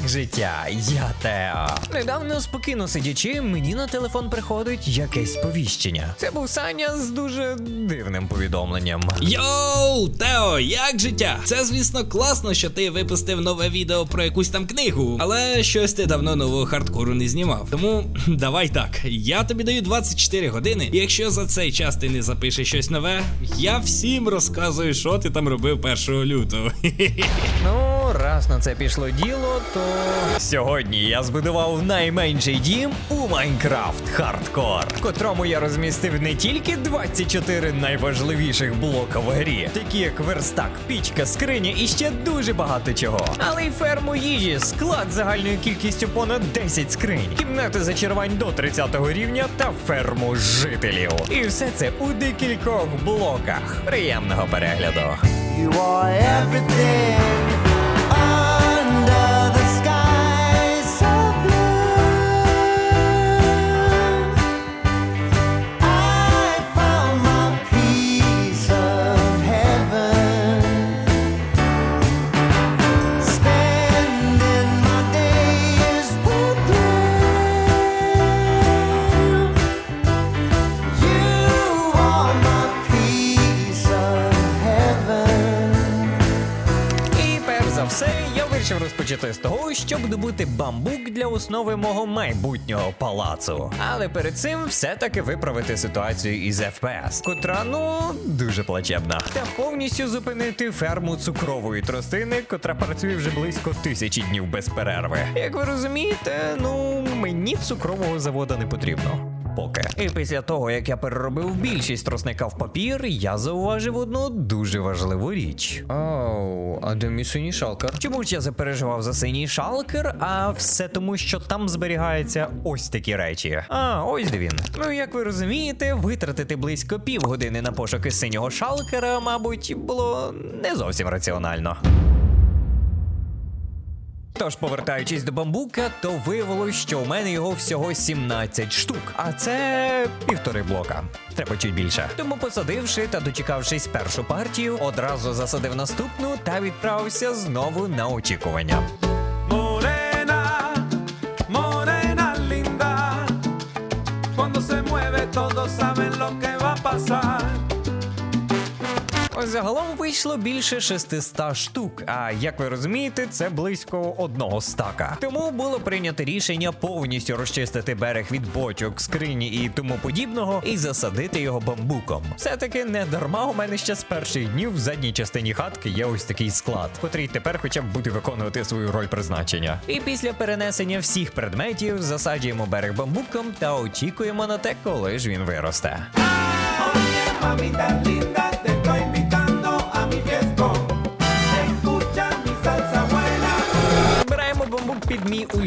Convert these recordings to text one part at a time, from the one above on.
як життя? Я Тео. Недавно спокійно сидячи, мені на телефон приходить якесь сповіщення. Це був Саня з дуже дивним повідомленням. Йоу, Тео, як життя? Це, звісно, класно, що ти випустив нове відео про якусь там книгу, але щось ти давно нового хардкору не знімав. Тому давай так, я тобі даю 24 години, і якщо за цей час ти не запишеш щось нове, я всім розказую, що ти там робив 1 лютого. Ну, раз на це пішло діло, то сьогодні я збудував найменший дім у Майнкрафт Хардкор, в котрому я розмістив не тільки 24 найважливіших блока в грі, такі як верстак, пічка, скриня і ще дуже багато чого. Але й ферму їжі, склад загальною кількістю понад 10 скринь, кімнати зачарувань до 30 рівня та ферму жителів. І все це у декількох блоках. Приємного перегляду. You are everything того, щоб добути бамбук для основи мого майбутнього палацу. Але перед цим все-таки виправити ситуацію із FPS, котра ну дуже плачебна. Та повністю зупинити ферму цукрової тростини, котра працює вже близько тисячі днів без перерви. Як ви розумієте, ну мені цукрового завода не потрібно. Поки. І після того, як я переробив більшість тросника в папір, я зауважив одну дуже важливу річ. Оу, а де мій синій шалкер? Чому ж я запереживав за синій шалкер, а все тому, що там зберігаються ось такі речі. А, ось де він. Ну, як ви розумієте, витратити близько півгодини на пошуки синього шалкера, мабуть, було не зовсім раціонально. Тож, повертаючись до бамбука, то виявилось, що у мене його всього 17 штук, а це півтори блока. Треба чуть більше. Тому посадивши та дочекавшись першу партію, одразу засадив наступну та відправився знову на очікування. Загалом вийшло більше 600 штук. А як ви розумієте, це близько одного стака. Тому було прийнято рішення повністю розчистити берег від бочок, скрині і тому подібного, і засадити його бамбуком. Все-таки не дарма у мене ще з перших днів в задній частині хатки є ось такий склад, котрий тепер хоча б буде виконувати свою роль призначення. І після перенесення всіх предметів засаджуємо берег бамбуком та очікуємо на те, коли ж він виросте. Oye, mamita linda,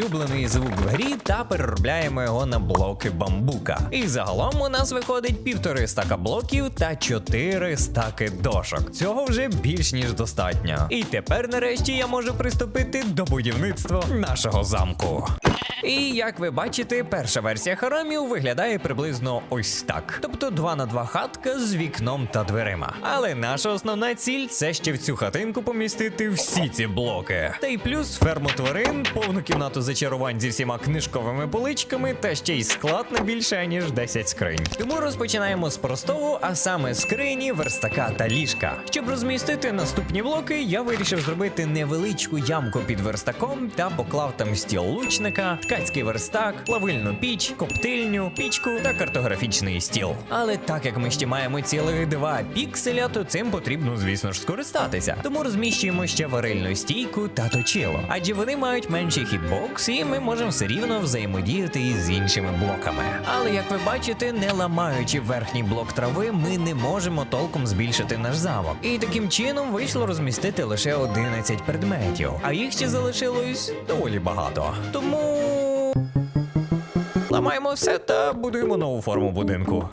улюблений звук в грі та переробляємо його на блоки бамбука. І загалом у нас виходить півтори стака блоків та чотири стаки дошок. Цього вже більш ніж достатньо. І тепер, нарешті, я можу приступити до будівництва нашого замку. І як ви бачите, перша версія харамів виглядає приблизно ось так: тобто 2 на 2 хатка з вікном та дверима. Але наша основна ціль це ще в цю хатинку помістити всі ці блоки. Та й плюс ферму тварин, повну кімнату зачарувань зі всіма книжковими поличками та ще й склад на більше ніж 10 скринь. Тому розпочинаємо з простого, а саме скрині, верстака та ліжка. Щоб розмістити наступні блоки, я вирішив зробити невеличку ямку під верстаком та поклав там стіл лучника, ткацький верстак, плавильну піч, коптильню, пічку та картографічний стіл. Але так як ми ще маємо цілих два пікселя, то цим потрібно, звісно ж, скористатися. Тому розміщуємо ще варильну стійку та точило. Адже вони мають менший хітбокс, і ми можемо все рівно взаємодіяти із іншими блоками. Але як ви бачите, не ламаючи верхній блок трави, ми не можемо толком збільшити наш замок. І таким чином вийшло розмістити лише 11 предметів, а їх ще залишилось доволі багато. Тому ламаємо все та будуємо нову форму будинку.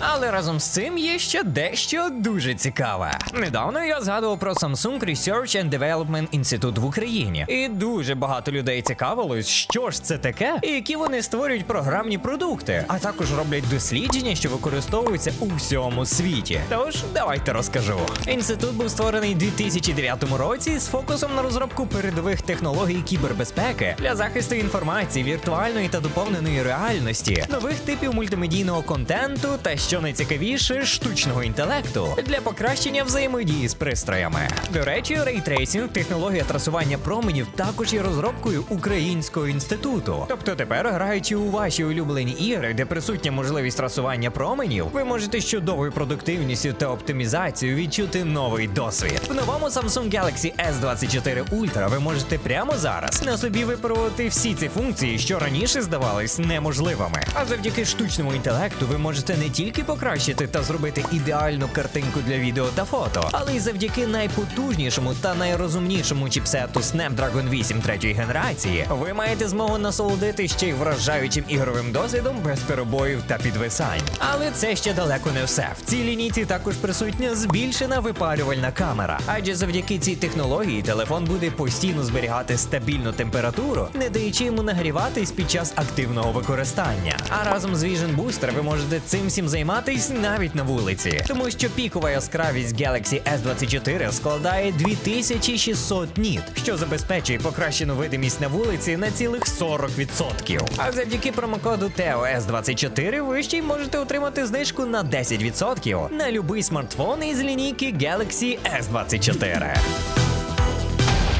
Але разом з цим є ще дещо дуже цікаве. Недавно я згадував про Samsung Research and Development Institute в Україні, і дуже багато людей цікавилось, що ж це таке, і які вони створюють програмні продукти, а також роблять дослідження, що використовуються у всьому світі. Тож давайте розкажу. Інститут був створений у 2009 році з фокусом на розробку передових технологій кібербезпеки для захисту інформації, віртуальної та доповненої реальності, нових типів мультимедійного контенту та що найцікавіше штучного інтелекту для покращення взаємодії з пристроями. До речі, рейтрейсінг, технологія трасування променів, також є розробкою українського інституту. Тобто тепер, граючи у ваші улюблені ігри, де присутня можливість трасування променів, ви можете з чудовою продуктивністю та оптимізацією відчути новий досвід. В новому Samsung Galaxy S24 Ultra ви можете прямо зараз на собі випробувати всі ці функції, що раніше здавались неможливими. А завдяки штучному інтелекту ви можете не тільки покращити та зробити ідеальну картинку для відео та фото, але й завдяки найпотужнішому та найрозумнішому чіпсету Snapdragon 8 третьої генерації, ви маєте змогу насолодити ще й вражаючим ігровим досвідом без перебоїв та підвисань. Але це ще далеко не все. В цій лінійці також присутня збільшена випалювальна камера. Адже завдяки цій технології телефон буде постійно зберігати стабільну температуру, не даючи йому нагріватись під час активного використання. А разом з Vision Booster ви можете цим всім займатись навіть на вулиці, тому що пікова яскравість Galaxy S24 складає 2600 ніт, що забезпечує покращену видимість на вулиці на цілих 40%. А завдяки промокоду TEOS24 ви ще й можете отримати знижку на 10% на любий смартфон із лінійки Galaxy S24.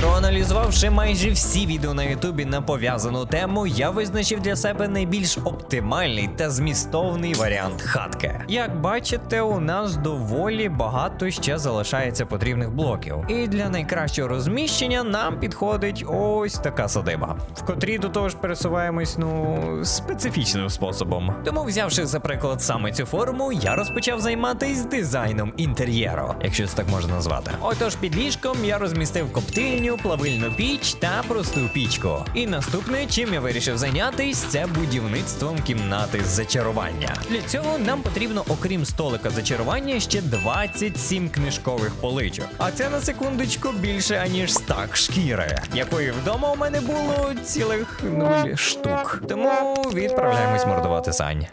Проаналізувавши майже всі відео на Ютубі на пов'язану тему, я визначив для себе найбільш оптимальний та змістовний варіант хатки. Як бачите, у нас доволі багато ще залишається потрібних блоків. І для найкращого розміщення нам підходить ось така садиба, в котрій до того ж пересуваємось ну специфічним способом. Тому, взявши за приклад саме цю форму, я розпочав займатись дизайном інтер'єру, якщо це так можна назвати. Отож, під ліжком я розмістив коптильню, плавильну піч та просту пічку. І наступне, чим я вирішив зайнятись, це будівництвом кімнати з зачарування. Для цього нам потрібно, окрім столика зачарування, ще 27 книжкових поличок. А це на секундочку більше аніж стак шкіри, якої вдома у мене було цілих нуль штук. Тому відправляємось мордувати сань.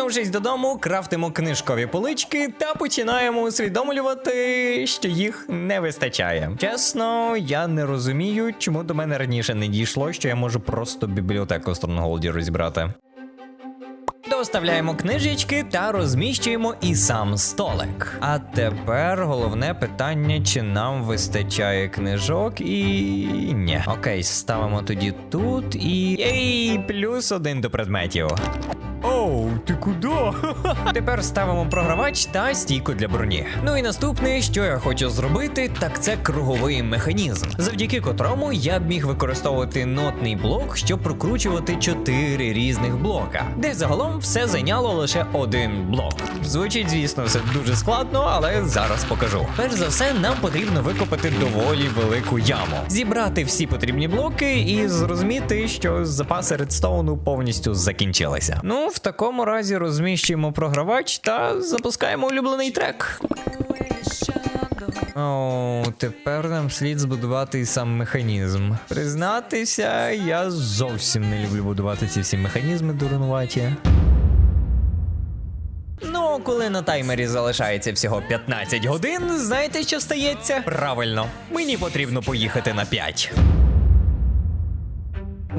Повернувшись додому, крафтимо книжкові полички та починаємо усвідомлювати, що їх не вистачає. Чесно, я не розумію, чому до мене раніше не дійшло, що я можу просто бібліотеку Стронгголді розібрати. Доставляємо книжечки та розміщуємо і сам столик. А тепер головне питання, чи нам вистачає книжок і ні. Окей, ставимо тоді тут і. Єй, плюс один до предметів. Оу, ти куди? Тепер ставимо програвач та стійку для броні. Ну і наступне, що я хочу зробити, так це круговий механізм, завдяки котрому я б міг використовувати нотний блок, щоб прокручувати чотири різних блока, де загалом все зайняло лише один блок. Звучить, звісно, все дуже складно, але зараз покажу. Перш за все, нам потрібно викопати доволі велику яму, зібрати всі потрібні блоки і зрозуміти, що запаси редстоуну повністю закінчилися. Ну, в такому разі розміщуємо програвач та запускаємо улюблений трек. О, тепер нам слід збудувати сам механізм. Признатися, я зовсім не люблю будувати ці всі механізми дурнуваті. Ну, коли на таймері залишається всього 15 годин, знаєте, що стається? Правильно, мені потрібно поїхати на 5.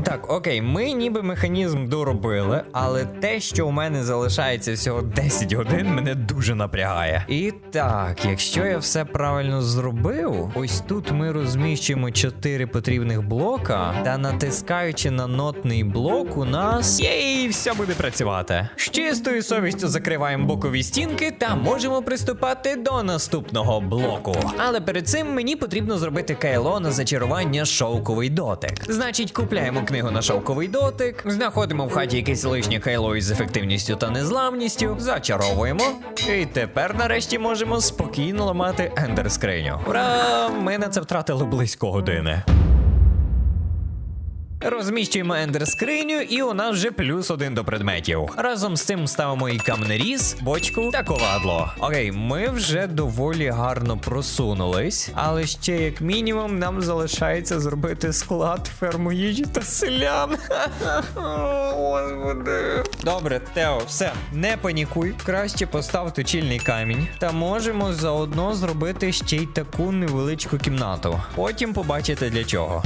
Так, окей, ми ніби механізм доробили, але те, що у мене залишається всього 10 годин, мене дуже напрягає. І так, якщо я все правильно зробив, ось тут ми розміщуємо 4 потрібних блока, та натискаючи на нотний блок, у нас єй, все буде працювати. З чистою совістю закриваємо бокові стінки та можемо приступати до наступного блоку. Але перед цим мені потрібно зробити кайло на зачарування шовковий дотик. Значить, купляємо книгу на шовковий дотик, знаходимо в хаті якесь лишнє кайло із ефективністю та незламністю, зачаровуємо. І тепер нарешті можемо спокійно ламати ендер скриню. Ура! Ми на це втратили близько години. Розміщуємо ендер скриню, і у нас вже плюс один до предметів. Разом з цим ставимо і камнеріз, бочку та ковадло. Окей, ми вже доволі гарно просунулись, але ще як мінімум нам залишається зробити склад ферму їжі та селян. Добре, Тео, все, не панікуй. Краще постав точильний камінь. Та можемо заодно зробити ще й таку невеличку кімнату. Потім побачите для чого.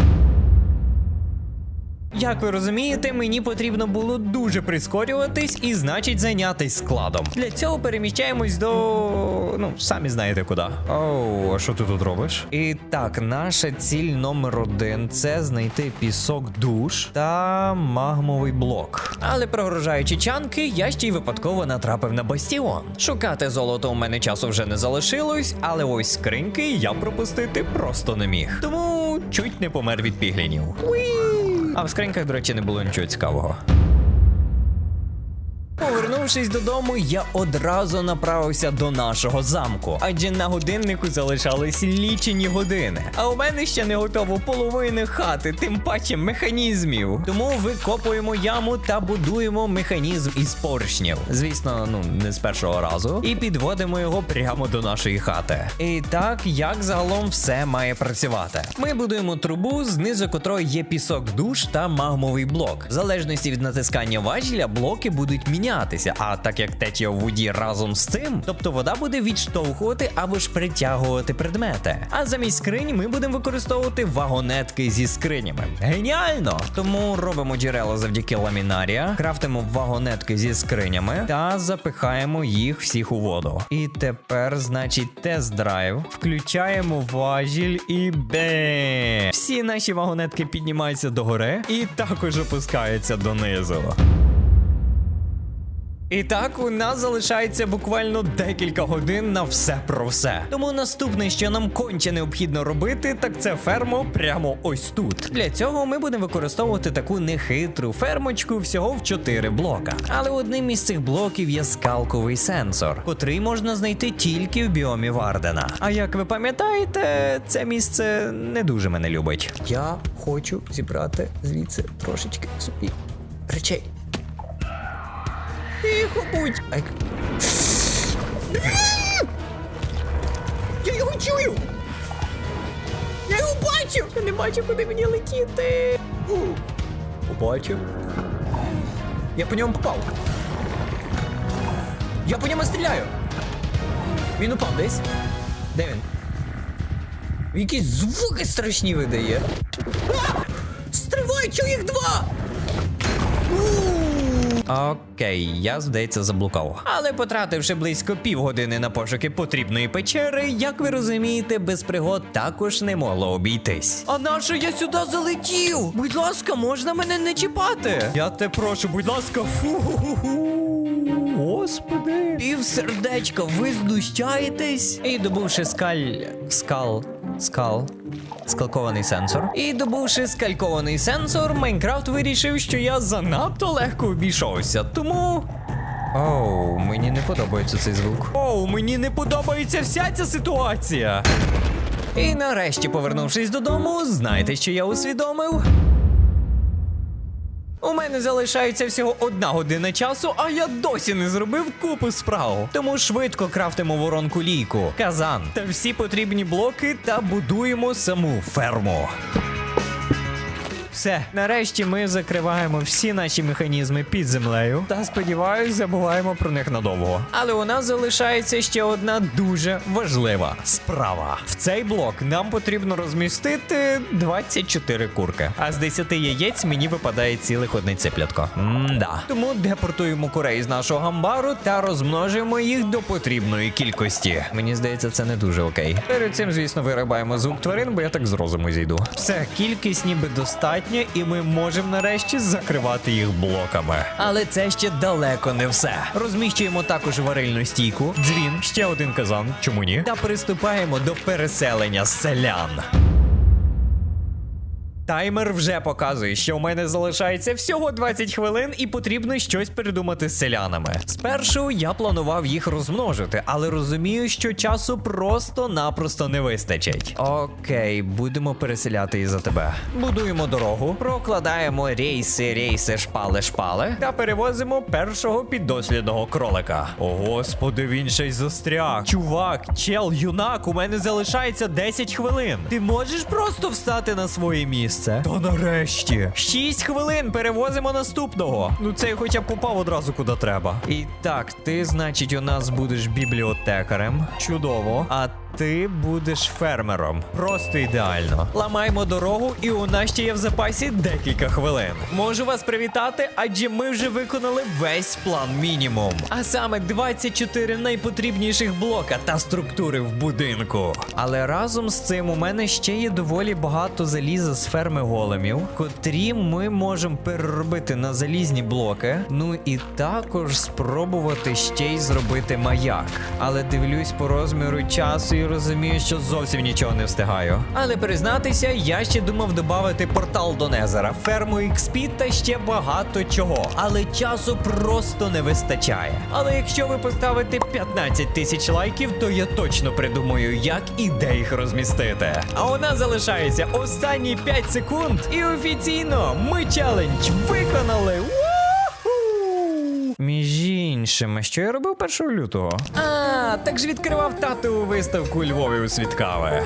Як ви розумієте, мені потрібно було дуже прискорюватись і, значить, зайнятись складом. Для цього переміщаємось до. ну, самі знаєте куди. Оу, а що ти тут робиш? І так, наша ціль номер один це знайти пісок душ та магмовий блок. Але прогружаючи чанки, я ще й випадково натрапив на бастіон. Шукати золото у мене часу вже не залишилось, але ось скриньки я пропустити просто не міг. Тому чуть не помер від піглінів. Уі! А в скриньках, до речі, не було нічого цікавого. Повернувшись додому, я одразу направився до нашого замку, адже на годиннику залишались лічені години. А у мене ще не готово половини хати, тим паче механізмів. Тому викопуємо яму та будуємо механізм із поршнів. Звісно, ну не з першого разу, і підводимо його прямо до нашої хати. І так, як загалом все має працювати. Ми будуємо трубу, знизу котрої є пісок душ та магмовий блок. В залежності від натискання важеля, блоки будуть мінятися. А так як течія в воді разом з цим, тобто вода буде відштовхувати або ж притягувати предмети. А замість скринь ми будемо використовувати вагонетки зі скринями. Геніально! Тому робимо джерела завдяки ламінарія, крафтимо вагонетки зі скринями та запихаємо їх всіх у воду. І тепер, значить, тест-драйв. Включаємо важіль і бе. Всі наші вагонетки піднімаються догори і також опускаються донизу. І так, у нас залишається буквально декілька годин на все про все. Тому наступне, що нам конче необхідно робити, так це ферму прямо ось тут. Для цього ми будемо використовувати таку нехитру фермочку всього в 4 блока. Але одним із цих блоків є скалковий сенсор, котрий можна знайти тільки в біомі Вардена. А як ви пам'ятаєте, це місце не дуже мене любить. Я хочу зібрати звідси трошечки собі речей. Тихо будь. Ай. Я його чую! Я його бачу! Я не бачу, куди мені летіти. У. Побачив. Я по ньому попав. Я по ньому стріляю. Він упав десь. Де він? Якісь звуки страшні видає. А! Стривай, чую їх два! Окей, я здається заблукав. Але потративши близько півгодини на пошуки потрібної печери, як ви розумієте, без пригод також не могло обійтись. А нащо я сюди залетів? Будь ласка, можна мене не чіпати? Я те прошу, будь ласка, фу. Господи. Пів сердечка, ви знущаєтесь? І добувши скаль. скал. Скал. Скалкований сенсор. І добувши скалькований сенсор, Майнкрафт вирішив, що я занадто легко обійшовся. Тому. Оу, мені не подобається цей звук. Оу, мені не подобається вся ця ситуація. І нарешті, повернувшись додому, знаєте, що я усвідомив? У мене залишається всього одна година часу, а я досі не зробив купу справ. Тому швидко крафтимо воронку лійку, казан та всі потрібні блоки та будуємо саму ферму. Все, нарешті ми закриваємо всі наші механізми під землею та сподіваюсь, забуваємо про них надовго. Але у нас залишається ще одна дуже важлива справа. В цей блок нам потрібно розмістити 24 курки, а з 10 яєць мені випадає цілих одне циплятко. М-да. Тому депортуємо курей з нашого гамбару та розмножуємо їх до потрібної кількості. Мені здається, це не дуже окей. Перед цим, звісно, вирибаємо звук тварин, бо я так з розуму зійду. Все, кількість ніби достатня, і ми можемо нарешті закривати їх блоками. Але це ще далеко не все. Розміщуємо також варильну стійку, дзвін, ще один казан, чому ні? Та приступаємо до переселення селян. Таймер вже показує, що у мене залишається всього 20 хвилин і потрібно щось придумати з селянами. Спершу я планував їх розмножити, але розумію, що часу просто-напросто не вистачить. Окей, будемо переселяти із за тебе. Будуємо дорогу, прокладаємо рейси, рейси, шпали, шпали та перевозимо першого піддослідного кролика. О, господи, він ще й застряг. Чувак, чел, юнак, у мене залишається 10 хвилин. Ти можеш просто встати на своє місце? Та нарешті. Шість хвилин перевозимо наступного. Ну цей хоча б попав одразу куди треба. І так, ти, значить, у нас будеш бібліотекарем. Чудово. А ти будеш фермером. Просто ідеально. Ламаємо дорогу, і у нас ще є в запасі декілька хвилин. Можу вас привітати, адже ми вже виконали весь план мінімум. А саме 24 найпотрібніших блока та структури в будинку. Але разом з цим у мене ще є доволі багато заліза з ферми големів, котрі ми можемо переробити на залізні блоки. Ну і також спробувати ще й зробити маяк. Але дивлюсь по розміру часу розумію, що зовсім нічого не встигаю. Але признатися, я ще думав додати портал до Незера, ферму XP та ще багато чого. Але часу просто не вистачає. Але якщо ви поставите 15 тисяч лайків, то я точно придумаю, як і де їх розмістити. А у нас залишається останні 5 секунд, і офіційно ми челендж виконали. Між іншим, а що я робив 1 лютого? А, так ж відкривав тату виставку Львові у Світкаве.